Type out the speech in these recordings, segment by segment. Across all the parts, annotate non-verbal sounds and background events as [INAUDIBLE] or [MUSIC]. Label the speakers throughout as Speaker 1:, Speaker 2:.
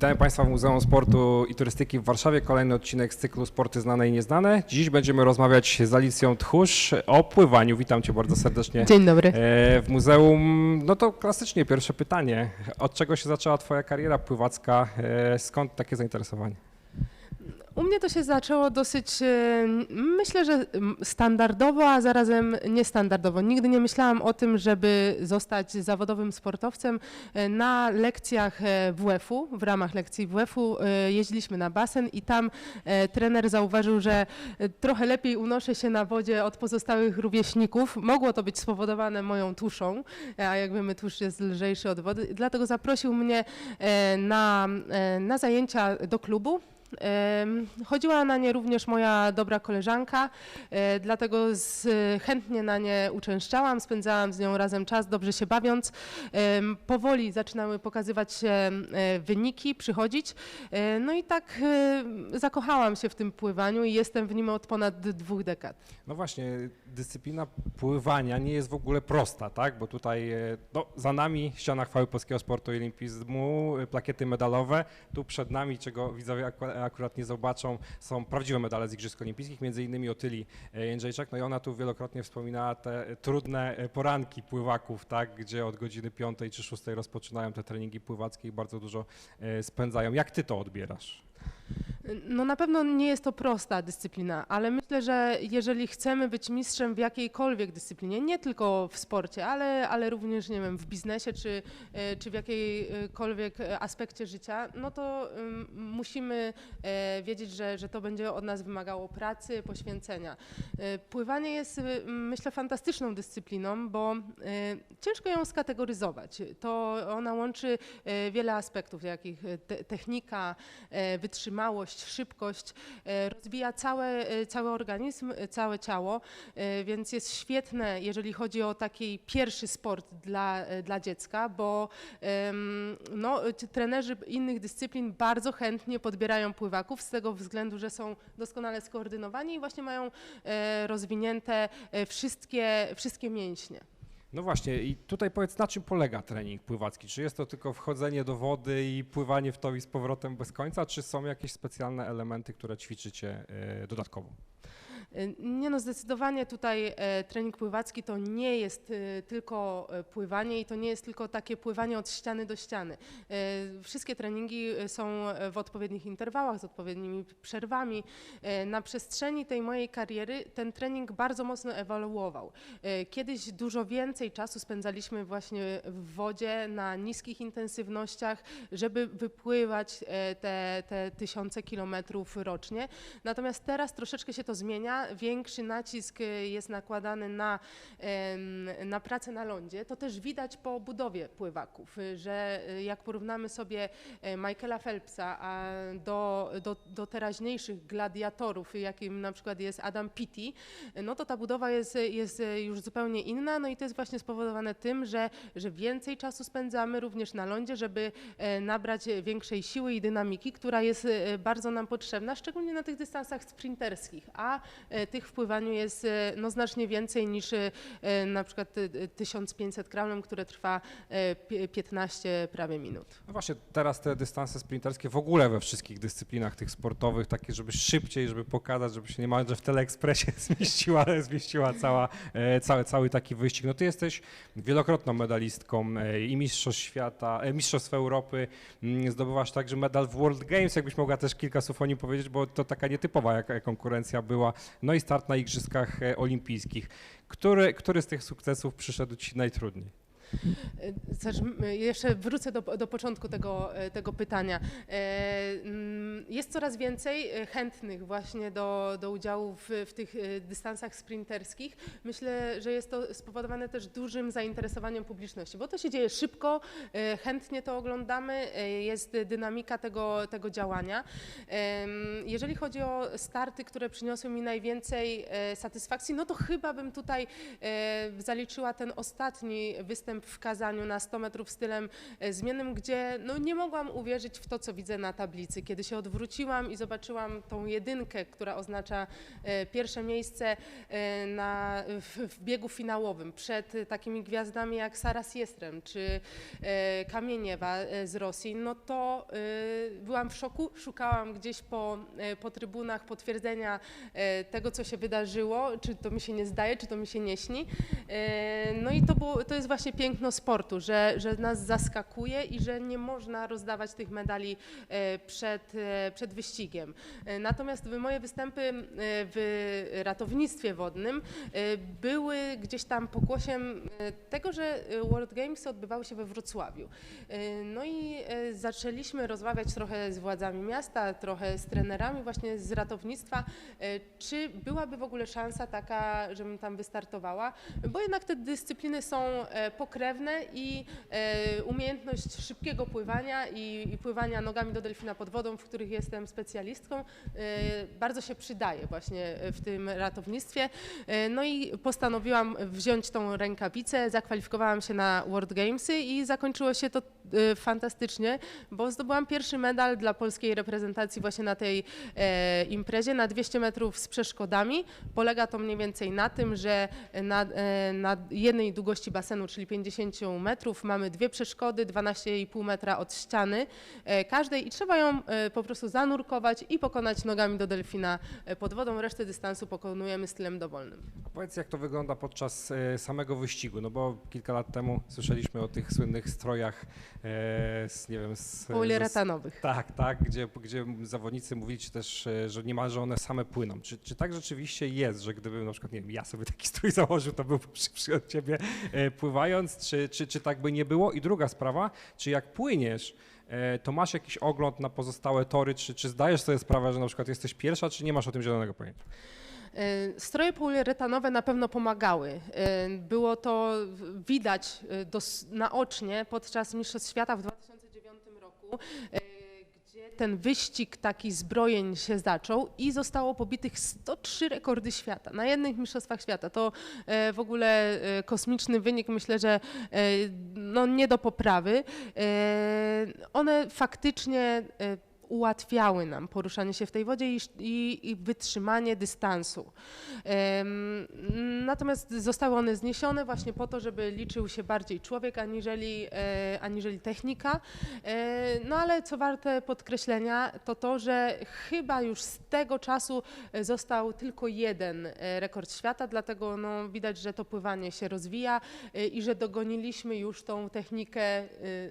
Speaker 1: Witamy Państwa w Muzeum Sportu i Turystyki w Warszawie. Kolejny odcinek z cyklu Sporty znane i nieznane. Dziś będziemy rozmawiać z Alicją Tchórz o pływaniu. Witam Cię bardzo serdecznie.
Speaker 2: Dzień dobry.
Speaker 1: E, W muzeum, no to klasycznie pierwsze pytanie. Od czego się zaczęła Twoja kariera pływacka? E, Skąd takie zainteresowanie?
Speaker 2: U mnie to się zaczęło dosyć, e, myślę, że standardowo, a zarazem niestandardowo. Nigdy nie myślałam o tym, żeby zostać zawodowym sportowcem. E, Na lekcjach e, WF-u, w ramach lekcji WF-u jeździliśmy na basen i tam trener zauważył, że trochę lepiej unoszę się na wodzie od pozostałych rówieśników. Mogło to być spowodowane moją tuszą, a jak wiemy tłuszcz jest lżejszy od wody. Dlatego zaprosił mnie na, na zajęcia do klubu. Chodziła na nie również moja dobra koleżanka, e, dlatego chętnie na nie uczęszczałam, spędzałam z nią razem czas, dobrze się bawiąc. Powoli zaczynały pokazywać się wyniki, przychodzić. E, No i tak e, zakochałam się w tym pływaniu i jestem w nim od ponad dwóch dekad.
Speaker 1: No właśnie, dyscyplina pływania nie jest w ogóle prosta, tak? Bo tutaj e, no, za nami ściana chwały polskiego sportu i olimpizmu, e, plakiety medalowe. Tu przed nami, czego widzowie aku- akurat nie zobaczą, są prawdziwe medale z Igrzysk Olimpijskich, między innymi Otyli e, Jędrzejczak. No i ona tu wielokrotnie wspominała te e, trudne e, poranki pływaków, tak? Gdzie od godziny 5 czy 6 rozpoczynają te treningi pływackie i bardzo dużo e, spędzają. Jak ty to odbierasz?
Speaker 2: No na pewno nie jest to prosta dyscyplina, ale myślę, że jeżeli chcemy być mistrzem w jakiejkolwiek dyscyplinie, nie tylko w sporcie, ale, ale również nie wiem, w biznesie czy, e, czy w jakiejkolwiek aspekcie życia, no to musimy e, wiedzieć, że, że to będzie od nas wymagało pracy, poświęcenia. E, Pływanie jest y, myślę fantastyczną dyscypliną, bo ciężko ją skategoryzować. To ona łączy wiele aspektów, jakich te, technika, e, wytrzymałość, szybkość, e, rozwija całe, e, cały organizm, e, całe ciało, więc jest świetne, jeżeli chodzi o taki pierwszy sport dla, dla dziecka, bo no, trenerzy innych dyscyplin bardzo chętnie podbierają pływaków z tego względu, że są doskonale skoordynowani i właśnie mają rozwinięte wszystkie, wszystkie mięśnie.
Speaker 1: No właśnie, i tutaj powiedz, na czym polega trening pływacki? Czy jest to tylko wchodzenie do wody i pływanie w to i z powrotem bez końca, czy są jakieś specjalne elementy, które ćwiczycie e, dodatkowo?
Speaker 2: Y, Nie no, zdecydowanie tutaj e, trening pływacki to nie jest e, tylko e, pływanie i to nie jest tylko takie pływanie od ściany do ściany. E, Wszystkie treningi są w odpowiednich interwałach, z odpowiednimi przerwami. Na przestrzeni tej mojej kariery ten trening bardzo mocno ewoluował. Kiedyś dużo więcej czasu spędzaliśmy właśnie w wodzie na niskich intensywnościach, żeby wypływać te, te tysiące kilometrów rocznie. Natomiast teraz troszeczkę się to zmienia. Większy nacisk e, jest nakładany na, na pracę na lądzie. To też widać po budowie pływaków, e, że e, jak porównamy sobie Michaela Phelpsa do, do, do teraźniejszych gladiatorów, jakim na przykład jest Adam e, no to ta budowa jest, jest już zupełnie inna. No i to jest właśnie spowodowane tym, że, że więcej czasu spędzamy również na lądzie, żeby nabrać większej siły i dynamiki, która jest bardzo nam potrzebna, szczególnie na tych dystansach sprinterskich, a tych w pływaniu jest e, no, znacznie więcej niż e, e, na przykład e, 1500 kraulem, które trwa e, pi- 15 prawie minut.
Speaker 1: No właśnie, teraz te dystanse sprinterskie w ogóle we wszystkich dyscyplinach tych sportowych, takie, żeby szybciej, żeby pokazać, żeby się niemalże w teleekspresie [LAUGHS] zmieściła, zmieściła cała, e, cały, cały taki wyścig. No ty jesteś wielokrotną medalistką e, i Mistrzostw Świata, e, Mistrzostw Europy, mm, zdobywasz także medal w World Games, jakbyś mogła też kilka słów o nim powiedzieć, bo to taka nietypowa konkurencja była. No i start na Igrzyskach e, Olimpijskich. Który, który z tych sukcesów przyszedł ci najtrudniej?
Speaker 2: Jeszcze wrócę do, do początku tego, e, tego pytania. E, mm, Jest coraz więcej e, chętnych właśnie do, do udziału w, w tych dystansach sprinterskich. Myślę, że jest to spowodowane też dużym zainteresowaniem publiczności, bo to się dzieje szybko, chętnie to oglądamy, jest dynamika tego, tego działania. Jeżeli chodzi o starty, które przyniosły mi najwięcej satysfakcji, no to chyba bym tutaj zaliczyła ten ostatni występ w Kazaniu na 100 metrów stylem e, zmiennym, gdzie no, nie mogłam uwierzyć w to, co widzę na tablicy, kiedy się od odwróciłam i zobaczyłam tą jedynkę, która oznacza e, pierwsze miejsce e, na, w, w biegu finałowym przed takimi gwiazdami jak Sara Siestrem czy Kamieniewa z Rosji, no to byłam w szoku, szukałam gdzieś po, po trybunach potwierdzenia tego, co się wydarzyło, czy to mi się nie zdaje, czy to mi się nie śni. No i to, było, to jest właśnie piękno sportu, że, że nas zaskakuje i że nie można rozdawać tych medali e, przed, e, przed wyścigiem. E, Natomiast moje występy w ratownictwie wodnym były gdzieś tam pokłosiem tego, że World Games odbywały się we Wrocławiu. No i zaczęliśmy rozmawiać trochę z władzami miasta, trochę z trenerami właśnie z ratownictwa, czy byłaby w ogóle szansa taka, żebym tam wystartowała, bo jednak te dyscypliny są e, pokrewne i e, umiejętność szybkiego pływania i, i pływania nogami do delfina pod wodą, w których jestem specjalistką, e, bardzo się przydaje właśnie w tym ratownictwie. E, No i postanowiłam wziąć tą rękawicę, zakwalifikowałam się na World Gamesy i zakończyło się to fantastycznie, bo zdobyłam pierwszy medal dla polskiej reprezentacji właśnie na tej e, imprezie na 200 metrów z przeszkodami. Polega to mniej więcej na tym, że na, e, na jednej długości basenu, czyli 50 metrów, mamy dwie przeszkody, 12,5 metra od ściany e, każdej i trzeba ją e, po prostu zanurkować i pokonać nogami do delfina e, pod wodą. Resztę dystansu pokonujemy stylem dowolnym.
Speaker 1: A powiedz, jak to wygląda podczas samego wyścigu, no bo kilka lat temu słyszeliśmy o tych słynnych strojach z, nie wiem, z...
Speaker 2: Poliuretanowych.
Speaker 1: Tak, tak, gdzie, gdzie zawodnicy mówili też, że niemalże one same płyną. Czy, czy tak rzeczywiście jest, że gdybym na przykład, nie wiem, ja sobie taki strój założył, to byłbym szybszy od ciebie e, pływając, czy, czy, czy tak by nie było? I druga sprawa, czy jak płyniesz, e, to masz jakiś ogląd na pozostałe tory, czy, czy zdajesz sobie sprawę, że na przykład jesteś pierwsza, czy nie masz o tym zielonego pojęcia?
Speaker 2: E, Stroje poliuretanowe na pewno pomagały. E, Było to widać dos- naocznie podczas Mistrzostw Świata w 2009 roku, ten wyścig taki zbrojeń się zaczął i zostało pobitych 103 rekordy świata na jednych Mistrzostwach Świata. To e, w ogóle e, kosmiczny wynik, myślę, że e, no, nie do poprawy. One faktycznie ułatwiały nam poruszanie się w tej wodzie i, i, i wytrzymanie dystansu. Natomiast zostały one zniesione właśnie po to, żeby liczył się bardziej człowiek aniżeli, e, aniżeli technika. E, No ale co warte podkreślenia, to to, że chyba już z tego czasu e, został tylko jeden rekord świata, dlatego no, widać, że to pływanie się rozwija i że dogoniliśmy już tą technikę,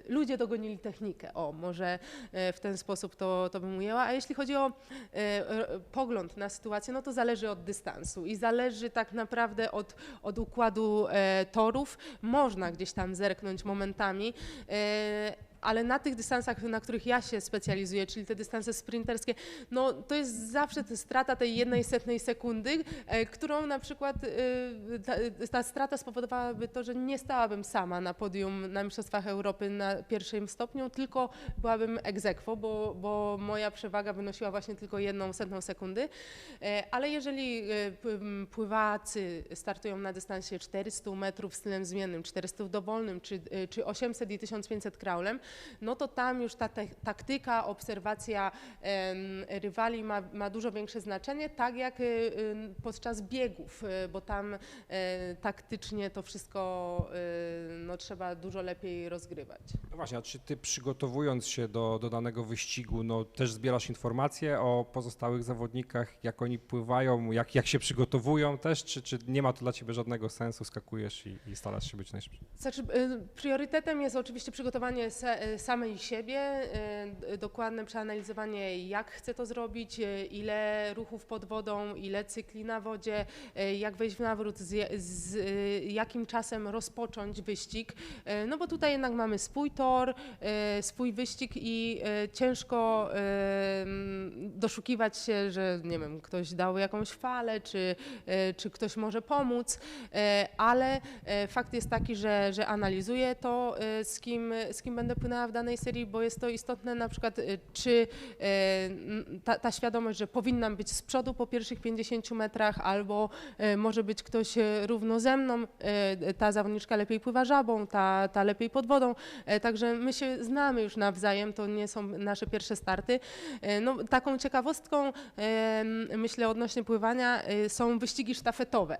Speaker 2: ludzie dogonili technikę, o może w ten sposób to, to bym ujęła. A jeśli chodzi o e, pogląd na sytuację, no to zależy od dystansu i zależy tak naprawdę od, od układu e, torów. Można gdzieś tam zerknąć momentami, e, ale na tych dystansach, na których ja się specjalizuję, czyli te dystanse sprinterskie, no to jest zawsze ta strata tej jednej setnej sekundy, e, którą na przykład e, ta, ta strata spowodowałaby to, że nie stałabym sama na podium na Mistrzostwach Europy na pierwszym stopniu, tylko byłabym ex aequo, bo, bo moja przewaga wynosiła właśnie tylko jedną setną sekundy. E, Ale jeżeli e, pływacy startują na dystansie 400 metrów stylem zmiennym, 400 dowolnym, czy, e, czy 800 i 1500 kraulem, no to tam już ta taktyka, obserwacja rywali ma, ma dużo większe znaczenie, tak jak e, em, podczas biegów, e, bo tam e, taktycznie to wszystko no, trzeba dużo lepiej rozgrywać.
Speaker 1: No właśnie, a czy ty przygotowując się do, do danego wyścigu, no też zbierasz informacje o pozostałych zawodnikach, jak oni pływają, jak, jak się przygotowują też, czy, czy nie ma to dla ciebie żadnego sensu, skakujesz i, i starasz się być najszybszy?
Speaker 2: Znaczy, y, priorytetem jest oczywiście przygotowanie se, y, samej siebie, y, dokładne przeanalizowanie, jak chcę to zrobić, y, ile ruchów pod wodą, ile cykli na wodzie, jak wejść w nawrót, z, z jakim czasem rozpocząć wyścig. No bo tutaj jednak mamy swój tor, swój wyścig i ciężko doszukiwać się, że nie wiem, ktoś dał jakąś falę, czy, czy ktoś może pomóc, ale fakt jest taki, że, że analizuję to, z kim, z kim będę płynąć w danej serii, bo jest to istotne na przykład, y, czy n- ta, ta świadomość, że powinnam być z przodu po pierwszych 50 metrach, albo e, może być ktoś równo ze mną, ta zawodniczka lepiej pływa żabą, ta, ta lepiej pod wodą, także my się znamy już nawzajem, to nie są nasze pierwsze starty. No, taką ciekawostką, myślę, odnośnie pływania są wyścigi sztafetowe,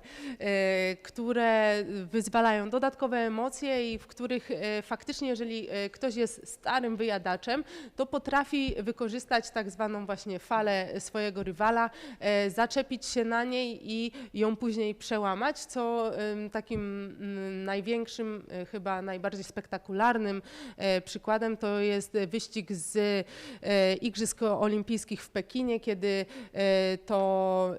Speaker 2: które wyzwalają dodatkowe emocje i w których faktycznie, jeżeli ktoś jest starym wyjadaczem, to potrafi wykorzystać tak zwaną właśnie falę swojego rywala, e, zaczepić się na niej i ją później przełamać, co takim mm, największym, e, chyba najbardziej spektakularnym e, przykładem to jest wyścig z Igrzysk Olimpijskich w Pekinie, kiedy to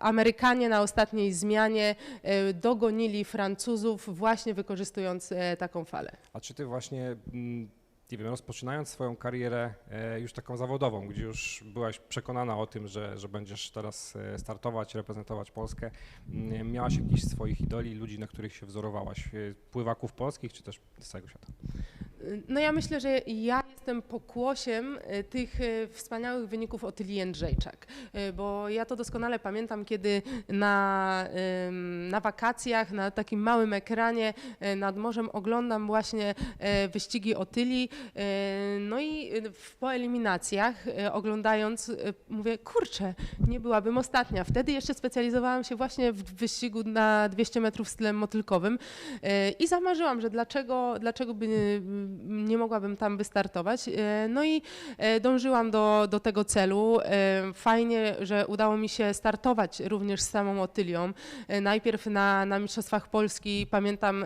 Speaker 2: Amerykanie na ostatniej zmianie e, dogonili Francuzów właśnie wykorzystując e, taką falę.
Speaker 1: A czy ty właśnie, mm, nie wiem, rozpoczynając swoją karierę e, już taką zawodową, gdzie już byłaś przekonana o tym, że, że będziesz teraz startować, reprezentować Polskę, mm, miałaś jakichś swoich idoli, ludzi, na których się wzorowałaś, pływaków polskich, czy też z całego świata?
Speaker 2: No ja myślę, że ja jestem pokłosiem e, tych e, wspaniałych wyników Otyli Jędrzejczak, e, bo ja to doskonale pamiętam, kiedy na, na wakacjach na takim małym ekranie nad morzem oglądam właśnie wyścigi Otyli, no i po eliminacjach oglądając mówię, kurczę, nie byłabym ostatnia. Wtedy jeszcze specjalizowałam się właśnie w wyścigu na 200 metrów stylem motylkowym i zamarzyłam, że dlaczego, dlaczego by nie mogłabym tam wystartować. E, No i e, dążyłam do, do tego celu. E, Fajnie, że udało mi się startować również z samą Otylią. Najpierw na, na Mistrzostwach Polski, pamiętam,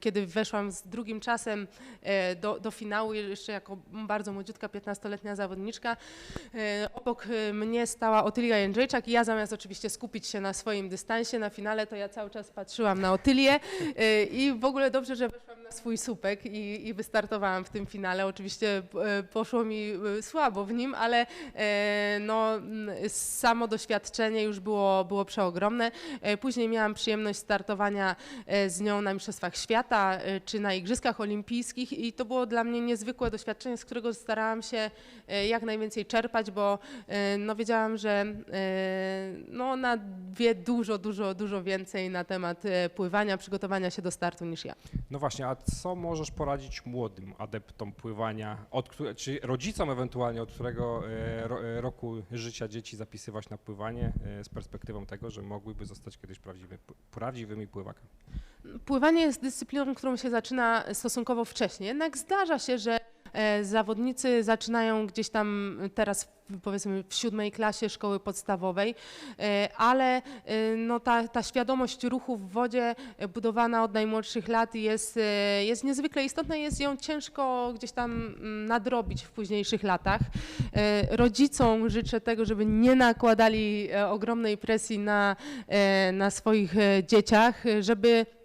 Speaker 2: kiedy weszłam z drugim czasem do, do finału, jeszcze jako bardzo młodziutka, 15-letnia zawodniczka. Obok mnie stała Otylia Jędrzejczak i ja zamiast oczywiście skupić się na swoim dystansie, na finale, to ja cały czas patrzyłam na Otylię i w ogóle dobrze, że weszłam swój słupek i, i wystartowałam w tym finale. Oczywiście e, poszło mi e, słabo w nim, ale e, no, samo doświadczenie już było, było przeogromne. Później miałam przyjemność startowania z nią na Mistrzostwach Świata czy na Igrzyskach Olimpijskich i to było dla mnie niezwykłe doświadczenie, z którego starałam się jak najwięcej czerpać, bo no, wiedziałam, że no, ona wie dużo, dużo, dużo więcej na temat pływania, przygotowania się do startu niż ja.
Speaker 1: No właśnie, a co możesz poradzić młodym adeptom pływania, od, czy rodzicom ewentualnie, od którego e, e, roku życia dzieci zapisywać na pływanie e, z perspektywą tego, że mogłyby zostać kiedyś prawdziwy, prawdziwymi pływakami?
Speaker 2: Pływanie jest dyscypliną, którą się zaczyna stosunkowo wcześnie. Jednak zdarza się, że zawodnicy zaczynają gdzieś tam teraz powiedzmy w siódmej klasie szkoły podstawowej, e, ale e, no, ta, ta świadomość ruchu w wodzie e, budowana od najmłodszych lat jest, e, jest niezwykle istotna jest ją ciężko gdzieś tam mm, nadrobić w późniejszych latach. E, Rodzicom życzę tego, żeby nie nakładali e, ogromnej presji na, e, na swoich e, dzieciach, e, żeby e,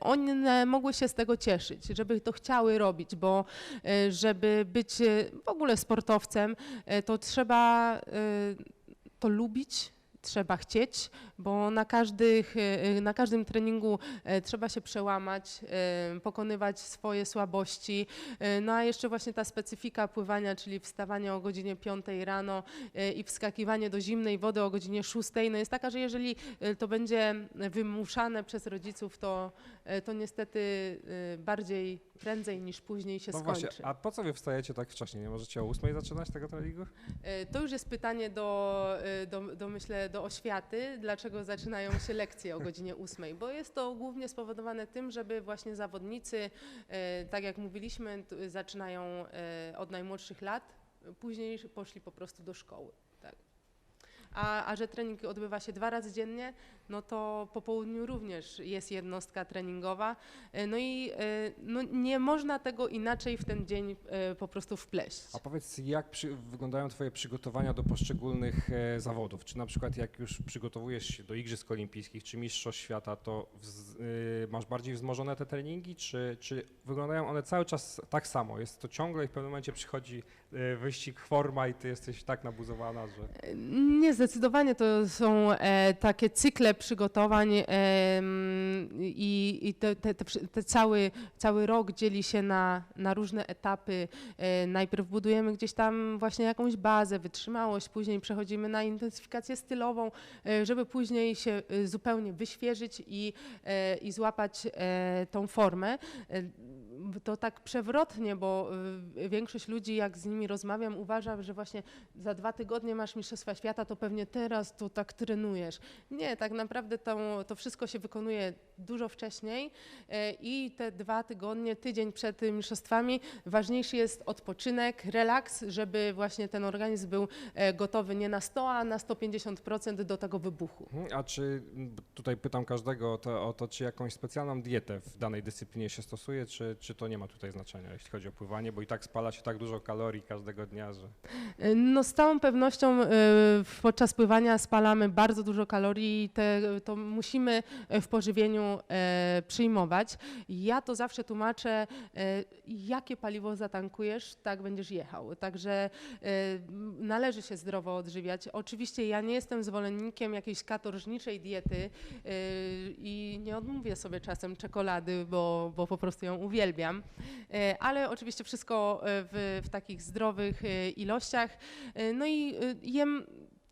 Speaker 2: one mogły się z tego cieszyć, żeby to chciały robić, bo e, żeby być e, w ogóle sportowcem, to trzeba to lubić. Trzeba chcieć, bo na, każdych, e, na każdym treningu e, trzeba się przełamać, e, pokonywać swoje słabości. E, No a jeszcze właśnie ta specyfika pływania, czyli wstawanie o godzinie 5 rano e, i wskakiwanie do zimnej wody o godzinie 6, no jest taka, że jeżeli e, to będzie wymuszane przez rodziców, to, e, to niestety e, bardziej prędzej niż później się
Speaker 1: No
Speaker 2: skończy.
Speaker 1: właśnie, a po co wy wstajecie tak wcześnie? Nie możecie o ósmej zaczynać tego treningu?
Speaker 2: E, To już jest pytanie do, e, do, do, myślę, do oświaty, dlaczego zaczynają się lekcje o godzinie 8, bo jest to głównie spowodowane tym, żeby właśnie zawodnicy, e, tak jak mówiliśmy, zaczynają e, od najmłodszych lat, później poszli po prostu do szkoły. Tak. A, a że trening odbywa się dwa razy dziennie, no to po południu również jest jednostka treningowa. E, No i e, no nie można tego inaczej w ten dzień e, po prostu wpleść.
Speaker 1: A powiedz, jak przy, wyglądają Twoje przygotowania do poszczególnych zawodów? Czy na przykład jak już przygotowujesz się do Igrzysk Olimpijskich czy Mistrzostw Świata, to wz, masz bardziej wzmożone te treningi, czy, czy wyglądają one cały czas tak samo? Jest to ciągle i w pewnym momencie przychodzi wyścig, forma i ty jesteś tak nabuzowana, że...
Speaker 2: Nie, zdecydowanie to są takie cykle przygotowań i, i te, te, te, cały, cały rok dzieli się na, na różne etapy. E, najpierw budujemy gdzieś tam właśnie jakąś bazę, wytrzymałość, później przechodzimy na intensyfikację stylową, e, żeby później się e, zupełnie wyświeżyć i, i złapać tą formę. To tak przewrotnie, bo y, większość ludzi, jak z nimi rozmawiam, uważa, że właśnie za dwa tygodnie masz Mistrzostwa Świata, to pewnie teraz to tak trenujesz. Nie, tak naprawdę to, to wszystko się wykonuje dużo wcześniej e, i te dwa tygodnie, tydzień przed mistrzostwami, ważniejszy jest odpoczynek, relaks, żeby właśnie ten organizm był e, gotowy nie na 100, a na 150% do tego wybuchu.
Speaker 1: Mhm, A czy, tutaj pytam każdego o to, o to, czy jakąś specjalną dietę w danej dyscyplinie się stosuje, czy, czy to nie ma tutaj znaczenia, jeśli chodzi o pływanie, bo i tak spala się tak dużo kalorii każdego dnia, że...
Speaker 2: No z całą pewnością y, podczas pływania spalamy bardzo dużo kalorii te, to musimy e, w pożywieniu e, przyjmować. Ja to zawsze tłumaczę, e, jakie paliwo zatankujesz, tak będziesz jechał. Także e, należy się zdrowo odżywiać. Oczywiście ja nie jestem zwolennikiem jakiejś katorżniczej diety e, i nie odmówię sobie czasem czekolady, bo, bo po prostu ją uwielbiam. E, ale oczywiście wszystko e, w, w takich zdrowych e, ilościach. No i jem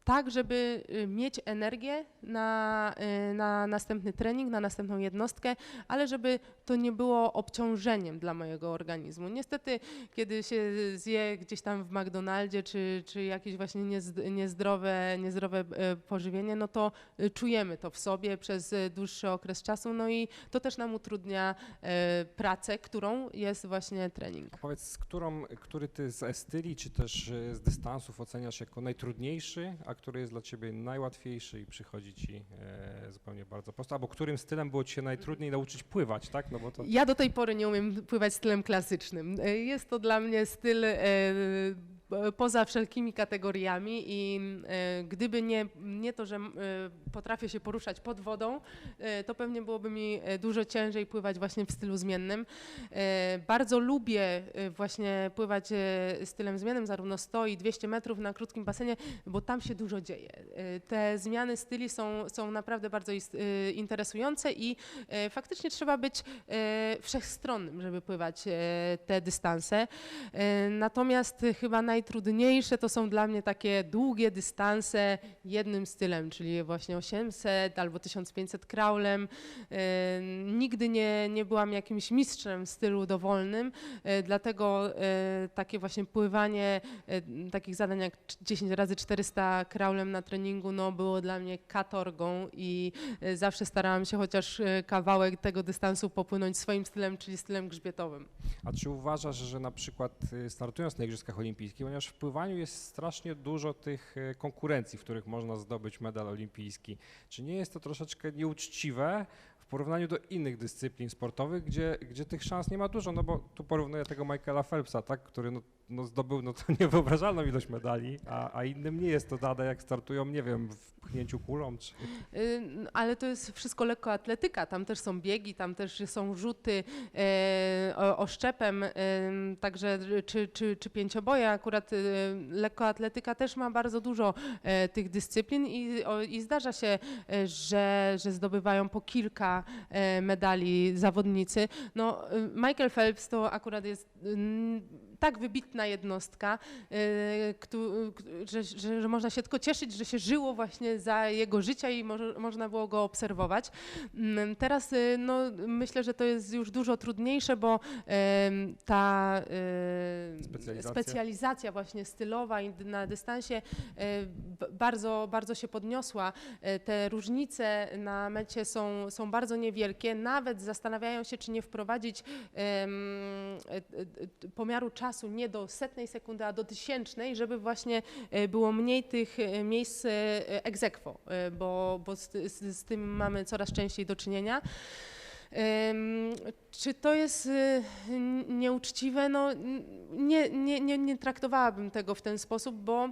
Speaker 2: tak, żeby mieć energię na, na następny trening, na następną jednostkę, ale żeby to nie było obciążeniem dla mojego organizmu. Niestety, kiedy się zje gdzieś tam w McDonaldzie, czy, czy jakieś właśnie niezd- niezdrowe, niezdrowe e, pożywienie, no to e, czujemy to w sobie przez e, dłuższy okres czasu, no i to też nam utrudnia pracę, którą jest właśnie trening.
Speaker 1: A powiedz, z którą, który ty z styli, czy też z dystansów oceniasz jako najtrudniejszy, a który jest dla ciebie najłatwiejszy i przychodzi ci zupełnie bardzo prosto, albo którym stylem było ci się najtrudniej nauczyć pływać, tak? No bo to...
Speaker 2: Ja do tej pory nie umiem pływać stylem klasycznym. E, Jest to dla mnie styl b- poza wszelkimi kategoriami i e, gdyby nie, nie to, że e, potrafię się poruszać pod wodą, e, to pewnie byłoby mi e, dużo ciężej pływać właśnie w stylu zmiennym. E, Bardzo lubię e, właśnie pływać e, stylem zmiennym, zarówno 100 i 200 metrów na krótkim basenie, bo tam się dużo dzieje. E, Te zmiany styli są, są naprawdę bardzo e, interesujące i e, faktycznie trzeba być e, wszechstronnym, żeby pływać e, te dystanse. E, Natomiast e, chyba najtrudniejsze to są dla mnie takie długie dystanse jednym stylem, czyli właśnie 800 albo 1500 kraulem. E, Nigdy nie, nie byłam jakimś mistrzem w stylu dowolnym, e, dlatego e, takie właśnie pływanie takich zadań jak 10 razy 400 kraulem na treningu no, było dla mnie katorgą i zawsze starałam się chociaż kawałek tego dystansu popłynąć swoim stylem, czyli stylem grzbietowym.
Speaker 1: A czy uważasz, że na przykład startując na Igrzyskach Olimpijskich, ponieważ w pływaniu jest strasznie dużo tych y, konkurencji, w których można zdobyć medal olimpijski, czy nie jest to troszeczkę nieuczciwe w porównaniu do innych dyscyplin sportowych, gdzie, gdzie tych szans nie ma dużo, no bo tu porównuję tego Michaela Phelpsa, tak, który no, no zdobył no to [LAUGHS] niewyobrażalną ilość medali, a, a innym nie jest to dane, jak startują, nie wiem, w pchnięciu kulą, czy...
Speaker 2: Y, Ale to jest wszystko lekkoatletyka, tam też są biegi, tam też są rzuty e, oszczepem, e, także czy, czy, czy pięcioboje. Akurat e, lekkoatletyka też ma bardzo dużo e, tych dyscyplin i, o, i zdarza się, e, że, że zdobywają po kilka e, medali zawodnicy. No, e, Michael Phelps to akurat jest tak wybitna jednostka, k- że, że, że można się tylko cieszyć, że się żyło właśnie za jego życia i może, można było go obserwować. Mm, Teraz e, no, myślę, że to jest już dużo trudniejsze, bo ta e,
Speaker 1: Specjalizacja.
Speaker 2: specjalizacja właśnie stylowa i na dystansie b- bardzo, bardzo się podniosła. Te różnice na mecie są, są bardzo niewielkie. Nawet zastanawiają się, czy nie wprowadzić pomiaru czasu nie do setnej sekundy, a do tysięcznej, żeby właśnie było mniej tych e, miejsc e, ex aequo, e, bo, bo z, z, z tym mamy coraz częściej do czynienia. Czy to jest nieuczciwe? No, nie, nie, nie, nie traktowałabym tego w ten sposób, bo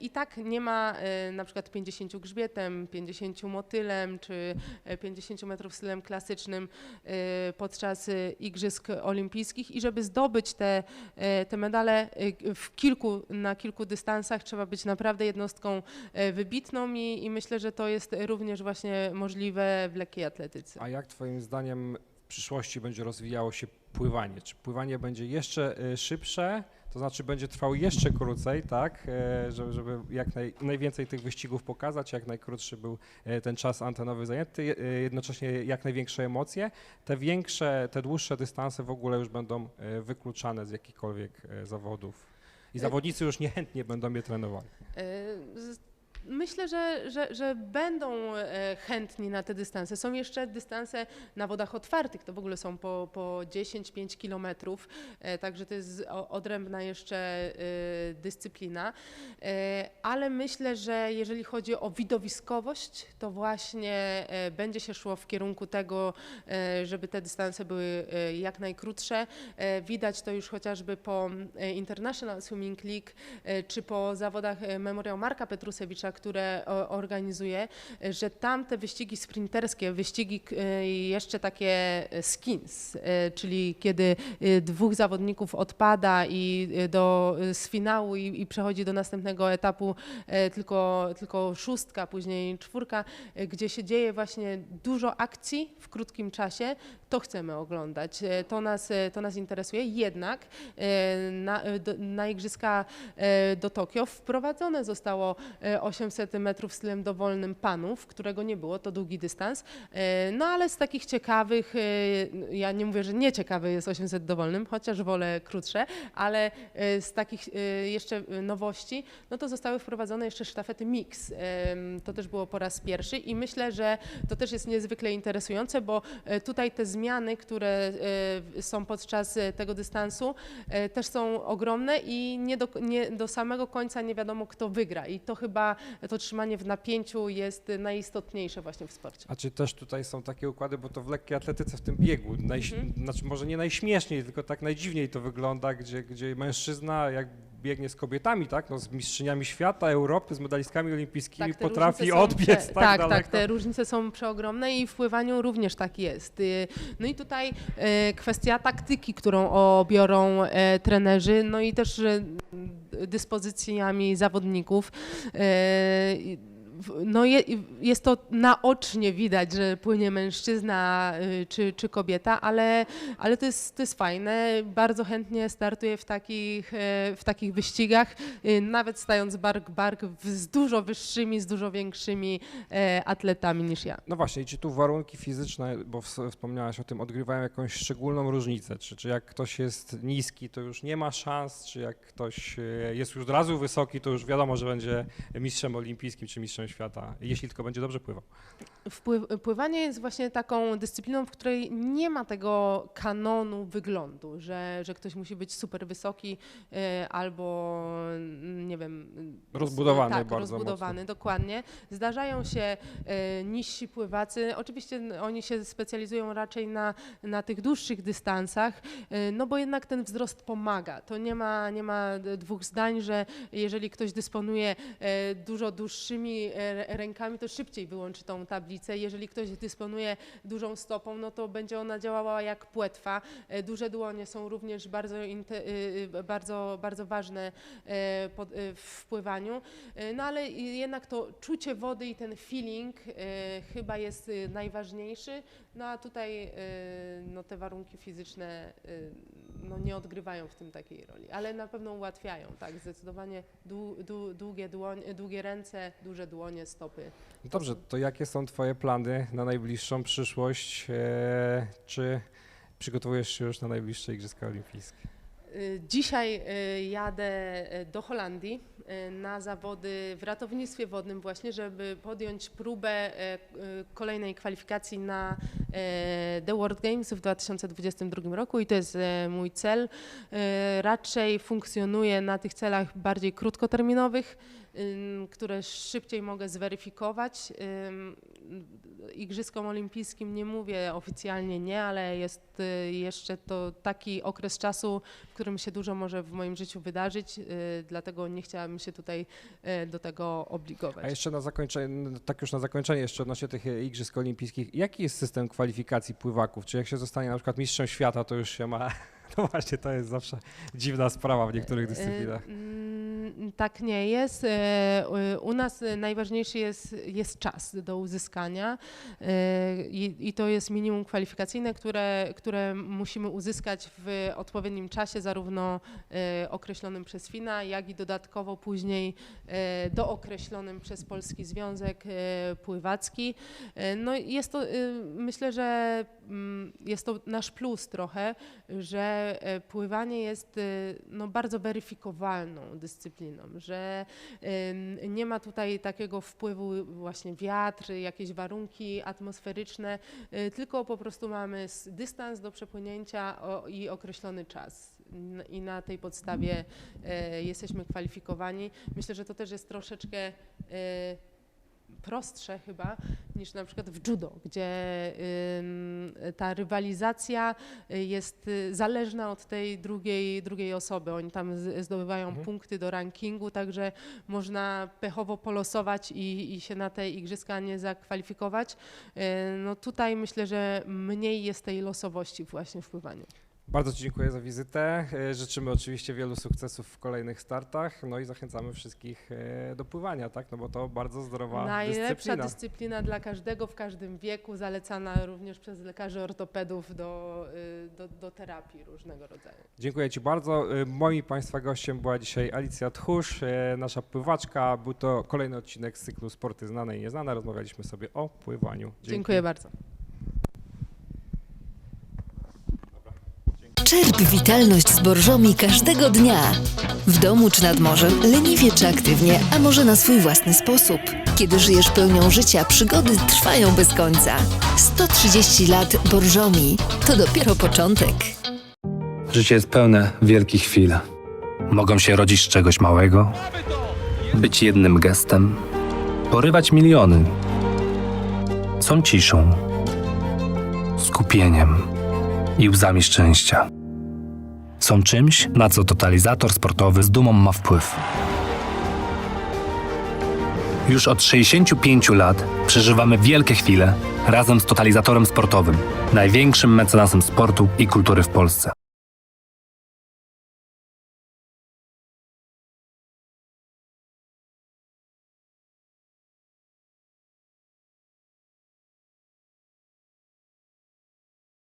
Speaker 2: i tak nie ma y, na przykład 50 grzbietem, 50 motylem czy y, 50 metrów stylem klasycznym y, podczas Igrzysk Olimpijskich i żeby zdobyć te, te medale w kilku, na kilku dystansach trzeba być naprawdę jednostką wybitną i, i myślę, że to jest również właśnie możliwe w lekkiej atletyce.
Speaker 1: A jak Twoim zdaniem w przyszłości będzie rozwijało się pływanie? Czy pływanie będzie jeszcze szybsze, to znaczy będzie trwało jeszcze krócej, tak, e, żeby, żeby jak naj, najwięcej tych wyścigów pokazać, jak najkrótszy był e, ten czas antenowy zajęty, e, jednocześnie jak największe emocje. Te większe, te dłuższe dystanse w ogóle już będą wykluczane z jakichkolwiek zawodów. I zawodnicy już niechętnie będą je trenowali.
Speaker 2: Myślę, że, że, że będą e, chętni na te dystanse. Są jeszcze dystanse na wodach otwartych, to w ogóle są po, po 10-5 kilometrów, e, także to jest odrębna jeszcze e, dyscyplina. Ale myślę, że jeżeli chodzi o widowiskowość, to właśnie będzie się szło w kierunku tego, żeby te dystanse były jak najkrótsze. Widać to już chociażby po International Swimming League czy po zawodach Memoriał Marka Petrusewicza, które organizuje, że tam te wyścigi sprinterskie, wyścigi e, jeszcze takie e, skins, e, czyli kiedy dwóch zawodników odpada i do, z finału i, i przechodzi do następnego etapu tylko, tylko szóstka, później czwórka, gdzie się dzieje właśnie dużo akcji w krótkim czasie, to chcemy oglądać. To nas, to nas interesuje. Jednak na, na Igrzyska do Tokio wprowadzone zostało e, 800 metrów stylem dowolnym panów, którego nie było, to długi dystans. E, No ale z takich ciekawych, e, ja nie mówię, że nieciekawy jest 800 dowolnym, chociaż wolę krótsze, ale e, z takich jeszcze nowości, no to zostały wprowadzone jeszcze sztafety mix. To też było po raz pierwszy i myślę, że to też jest niezwykle interesujące, bo tutaj te zmiany, które są podczas tego dystansu, też są ogromne i nie do, nie, do samego końca nie wiadomo, kto wygra. I to chyba to trzymanie w napięciu jest najistotniejsze właśnie w sporcie.
Speaker 1: A czy też tutaj są takie układy, bo to w lekkiej atletyce w tym biegu, najś,
Speaker 2: Mhm.
Speaker 1: znaczy może nie najśmieszniej, tylko tak najdziwniej to wygląda, gdzie, gdzie mężczyzna jak biegnie z kobietami, tak, no z mistrzyniami świata, Europy, z medalistkami olimpijskimi,
Speaker 2: te
Speaker 1: potrafi odbiec
Speaker 2: prze-
Speaker 1: tak,
Speaker 2: tak,
Speaker 1: daleko.
Speaker 2: tak, te różnice są przeogromne i w pływaniu również tak jest. Y, No i tutaj e, kwestia taktyki, którą obiorą e, trenerzy, no i też dyspozycjami zawodników. No je, jest to naocznie widać, że płynie mężczyzna y, czy, czy kobieta, ale, ale to, jest, to jest fajne. Bardzo chętnie startuję w takich, e, w takich wyścigach, y, nawet stając bark bark z dużo wyższymi, z dużo większymi e, atletami niż ja.
Speaker 1: No właśnie, czy tu warunki fizyczne, bo ws- wspomniałaś o tym, odgrywają jakąś szczególną różnicę? Czy, czy jak ktoś jest niski, to już nie ma szans, czy jak ktoś e, jest już od razu wysoki, to już wiadomo, że będzie mistrzem olimpijskim czy mistrzem świata, jeśli tylko będzie dobrze pływał.
Speaker 2: Pływanie jest właśnie taką dyscypliną, w której nie ma tego kanonu wyglądu, że, że ktoś musi być super wysoki e, albo mm, nie wiem.
Speaker 1: Rozbudowany
Speaker 2: tak,
Speaker 1: bardzo
Speaker 2: rozbudowany, dokładnie. Zdarzają się e, niżsi pływacy. Oczywiście oni się specjalizują raczej na, na tych dłuższych dystansach, no bo jednak ten wzrost pomaga. To nie ma, nie ma dwóch zdań, że jeżeli ktoś dysponuje dużo dłuższymi rękami, to szybciej wyłączy tą tablicę. Jeżeli ktoś dysponuje dużą stopą, no to będzie ona działała jak płetwa. E, Duże dłonie są również bardzo, y, y, bardzo, bardzo ważne e, e, w pływaniu. E, No ale jednak to czucie wody i ten feeling e, chyba jest e, najważniejszy. No a tutaj e, no, te warunki fizyczne e, no, nie odgrywają w tym takiej roli, ale na pewno ułatwiają, tak, zdecydowanie dłu, dłu, długie, dłoń, długie ręce, duże dłonie, stopy.
Speaker 1: No Dobrze, to jakie są Twoje plany na najbliższą przyszłość? E, czy przygotowujesz się już na najbliższe Igrzyska Olimpijskie?
Speaker 2: Y, Dzisiaj y, jadę y, do Holandii y, na zawody w ratownictwie wodnym właśnie, żeby podjąć próbę y, kolejnej kwalifikacji na The World Games w 2022 roku i to jest mój cel. Raczej funkcjonuję na tych celach bardziej krótkoterminowych, które szybciej mogę zweryfikować. Igrzyskom Olimpijskim nie mówię oficjalnie nie, ale jest y, jeszcze to taki okres czasu, w którym się dużo może w moim życiu wydarzyć, y, dlatego nie chciałabym się tutaj y, do tego obligować.
Speaker 1: A jeszcze na zakończenie, tak już na zakończenie jeszcze odnośnie tych Igrzysk Olimpijskich, jaki jest system kwalifikacji pływaków? Czy jak się zostanie na przykład mistrzem świata, to już się ma... [LAUGHS] No właśnie, to jest zawsze dziwna sprawa w niektórych dyscyplinach.
Speaker 2: Tak nie jest. E, u- nas najważniejszy jest, jest czas do uzyskania e, i, i to jest minimum kwalifikacyjne, które, które musimy uzyskać w odpowiednim czasie, zarówno e, określonym przez FINA, jak i dodatkowo później dookreślonym przez Polski Związek Pływacki. No jest to, myślę, że mm, jest to nasz plus trochę, że pływanie jest no, bardzo weryfikowalną dyscypliną, że nie ma tutaj takiego wpływu właśnie wiatr, jakieś warunki atmosferyczne, e, tylko po prostu mamy dystans do przepłynięcia i określony czas. I na tej podstawie e, jesteśmy kwalifikowani. Myślę, że to też jest troszeczkę e, prostsze chyba niż na przykład w judo, gdzie ta rywalizacja jest y, zależna od tej drugiej, drugiej osoby. Oni tam zdobywają
Speaker 1: Mhm.
Speaker 2: punkty do rankingu, także można pechowo polosować i, i się na te igrzyska nie zakwalifikować. Y, No tutaj myślę, że mniej jest tej losowości właśnie w pływaniu.
Speaker 1: Bardzo Ci dziękuję za wizytę. E, Życzymy oczywiście wielu sukcesów w kolejnych startach, no i zachęcamy wszystkich e, do pływania, tak? No bo to bardzo zdrowa
Speaker 2: Najlepsza
Speaker 1: dyscyplina.
Speaker 2: dyscyplina dla każdego w każdym wieku, zalecana również przez lekarzy ortopedów do, y, do, do terapii różnego rodzaju.
Speaker 1: Dziękuję Ci bardzo. E, Moim Państwa gościem była dzisiaj Alicja Tchórz, nasza pływaczka. Był to kolejny odcinek z cyklu Sporty znane i nieznane. Rozmawialiśmy sobie o pływaniu. Dzięki.
Speaker 2: Dziękuję bardzo.
Speaker 3: Czerp witalność z borżomi każdego dnia. W domu czy nad morzem, leniwie czy aktywnie, a może na swój własny sposób. Kiedy żyjesz pełnią życia, przygody trwają bez końca. 130 lat borżomi to dopiero początek.
Speaker 4: Życie jest pełne wielkich chwil. Mogą się rodzić z czegoś małego, być jednym gestem, porywać miliony. Są ciszą, skupieniem i łzami szczęścia. Są czymś, na co totalizator sportowy z dumą ma wpływ. Już od 65 lat przeżywamy wielkie chwile razem z totalizatorem sportowym, największym mecenasem sportu i kultury w Polsce.